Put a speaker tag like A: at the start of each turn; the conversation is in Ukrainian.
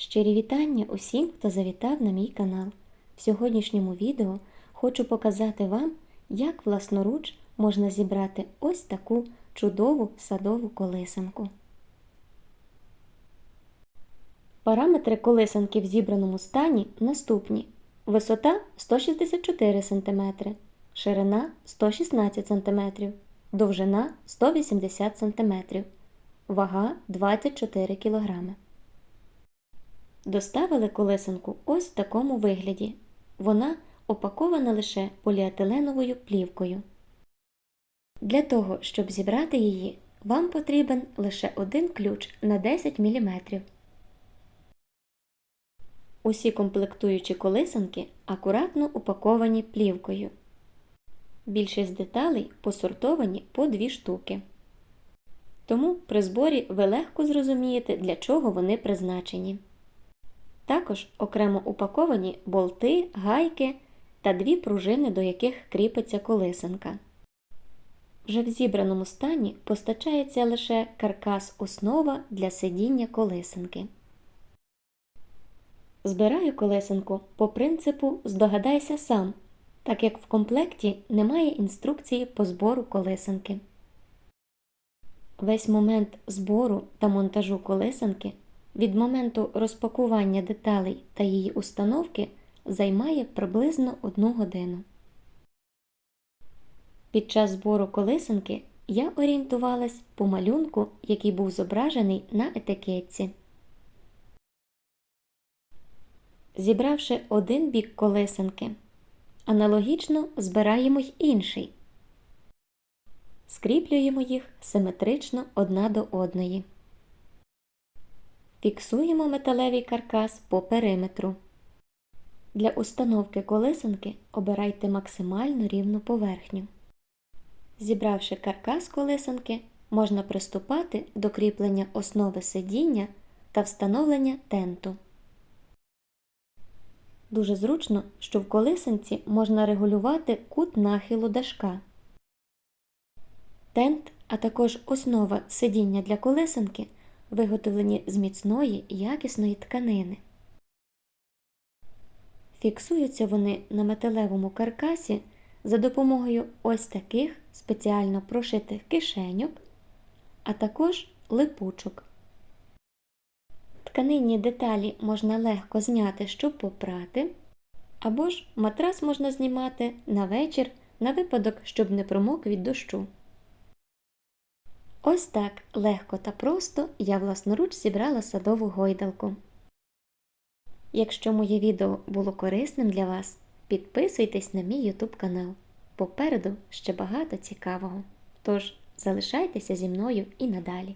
A: Щирі вітання усім, хто завітав на мій канал. В сьогоднішньому відео хочу показати вам, як власноруч можна зібрати ось таку чудову садову колисанку. Параметри колисанки в зібраному стані наступні: висота 164 см, ширина 116 см, довжина 180 см, вага 24 кг. Доставили колесенку ось в такому вигляді. Вона опакована лише поліетиленовою плівкою. Для того, щоб зібрати її, вам потрібен лише один ключ на 10 мм. Усі комплектуючі колесанки акуратно упаковані плівкою. Більшість деталей посортовані по дві штуки. Тому при зборі ви легко зрозумієте, для чого вони призначені. Також окремо упаковані болти, гайки та дві пружини, до яких кріпиться колесанка. Вже в зібраному стані постачається лише каркас основа для сидіння колесанки. Збираю колесанку по принципу здогадайся сам, так як в комплекті немає інструкції по збору колесанки. Весь момент збору та монтажу колесанки від моменту розпакування деталей та її установки займає приблизно 1 годину. Під час збору колесанки я орієнтувалась по малюнку, який був зображений на етикетці. Зібравши один бік колесанки, аналогічно збираємо й інший. Скріплюємо їх симетрично одна до одної. Фіксуємо металевий каркас по периметру. Для установки колесанки обирайте максимально рівну поверхню. Зібравши каркас колесанки, можна приступати до кріплення основи сидіння та встановлення тенту. Дуже зручно, що в колесанці можна регулювати кут нахилу дашка. Тент, а також основа сидіння для колесанки виготовлені з міцної якісної тканини. Фіксуються вони на металевому каркасі за допомогою ось таких спеціально прошитих кишеньок, а також липучок. Тканинні деталі можна легко зняти, щоб попрати, або ж матрас можна знімати на вечір на випадок, щоб не промок від дощу. Ось так легко та просто я власноруч зібрала садову гойдалку. Якщо моє відео було корисним для вас, підписуйтесь на мій YouTube канал. Попереду ще багато цікавого. Тож залишайтеся зі мною і надалі.